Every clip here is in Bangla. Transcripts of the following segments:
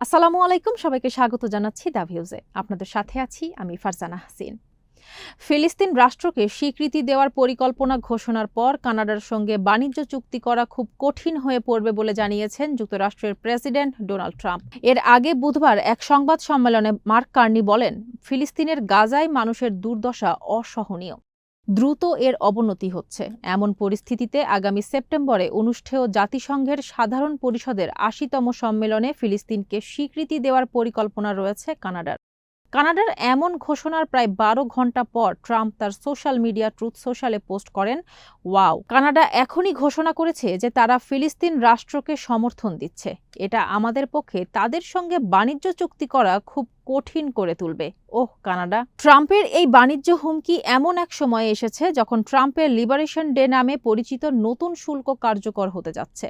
আসসালামু আলাইকুম, সবাইকে স্বাগত জানাচ্ছি দা ভিউজে আপনাদের সাথে আছি আমি ফারজানা হাসিন। ফিলিস্তিন রাষ্ট্রকে স্বীকৃতি দেওয়ার পরিকল্পনা ঘোষণার পর কানাডার সঙ্গে বাণিজ্য চুক্তি করা খুব কঠিন হয়ে পড়বে বলে জানিয়েছেন যুক্তরাষ্ট্রের প্রেসিডেন্ট ডোনাল্ড ট্রাম্প। এর আগে বুধবার এক সংবাদ সম্মেলনে মার্ক কার্নি বলেন, ফিলিস্তিনের গাজায় মানুষের দুর্দশা অসহনীয়। দ্রুত এর অবনতি হচ্ছে। এমন পরিস্থিতিতে আগামী সেপ্টেম্বরে অনুষ্ঠেয় জাতিসংঘের সাধারণ পরিষদের আশিতম সম্মেলনে ফিলিস্তিনকে স্বীকৃতি দেওয়ার পরিকল্পনা রয়েছে কানাডার। কানাডার এমন ঘোষণার প্রায় বারো ঘণ্টা পর ট্রাম্প তার সোশ্যাল মিডিয়া ট্রুথ সোশ্যালে পোস্ট করেন, ওয়াও, কানাডা এখনই ঘোষণা করেছে যে তারা ফিলিস্তিন রাষ্ট্রকে সমর্থন দিচ্ছে। এটা আমাদের পক্ষে তাদের সঙ্গে বাণিজ্য চুক্তি করা খুব কঠিন করে তুলবে। Oh, Canada. ট্রাম্পের এই বাণিজ্য হুমকি এমন এক সময় এসেছে যখন ট্রাম্পের লিবারেশন ডে নামে পরিচিত নতুন শুল্ক কার্যকর হতে যাচ্ছে।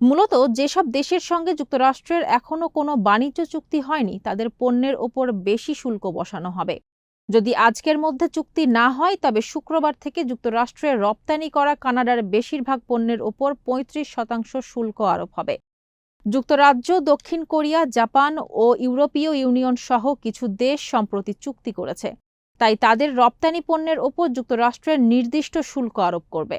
মূলত যেসব দেশের সঙ্গে যুক্তরাষ্ট্রের এখনও কোনো বাণিজ্য চুক্তি হয়নি, তাদের পণ্যের ওপর বেশি শুল্ক বসানো হবে। যদি আজকের মধ্যে চুক্তি না হয়, তবে শুক্রবার থেকে যুক্তরাষ্ট্রে রপ্তানি করা কানাডার বেশিরভাগ পণ্যের ওপর পঁয়ত্রিশ শতাংশ শুল্ক আরোপ হবে। যুক্তরাজ্য, দক্ষিণ কোরিয়া, জাপান ও ইউরোপীয় ইউনিয়ন সহ কিছু দেশ সম্প্রতি চুক্তি করেছে। তাই তাদের রপ্তানি পণ্যের ওপর যুক্তরাষ্ট্রের নির্দিষ্ট শুল্ক আরোপ করবে।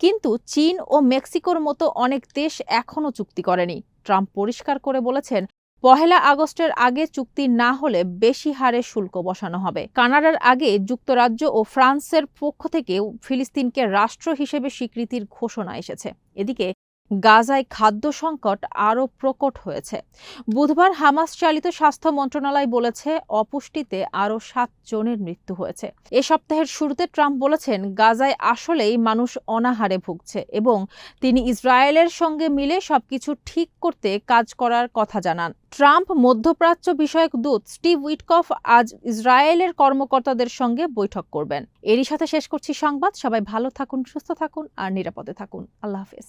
কিন্তু চীন ও মেক্সিকোর মতো অনেক দেশ এখনও চুক্তি করেনি। ট্রাম্প পরিষ্কার করে বলেছেন, পহেলা আগস্টের আগে চুক্তি না হলে বেশি হারে শুল্ক বসানো হবে। কানাডার আগে যুক্তরাজ্য ও ফ্রান্সের পক্ষ থেকেও ফিলিস্তিনকে রাষ্ট্র হিসেবে স্বীকৃতির ঘোষণা এসেছে। এদিকে গাজায় খাদ্য সংকট আরও প্রকট হয়েছে। বুধবার হামাস চালিত স্বাস্থ্য মন্ত্রণালয় বলেছে, অপুষ্টিতে আরও সাত জনের মৃত্যু হয়েছে। এ সপ্তাহের শুরুতে ট্রাম্প বলেছেন, গাজায় আসলেই মানুষ অনাহারে ভুগছে এবং তিনি ইসরায়েলের সঙ্গে মিলে সবকিছু ঠিক করতে কাজ করার কথা জানান। ট্রাম্প মধ্যপ্রাচ্য বিষয়ক দূত স্টিভ উইটকফ আজ ইসরায়েলের কর্মকর্তাদের সঙ্গে বৈঠক করবেন। এরই সাথে শেষ করছি সংবাদ। সবাই ভালো থাকুন, সুস্থ থাকুন আর নিরাপদে থাকুন। আল্লাহ হাফেজ।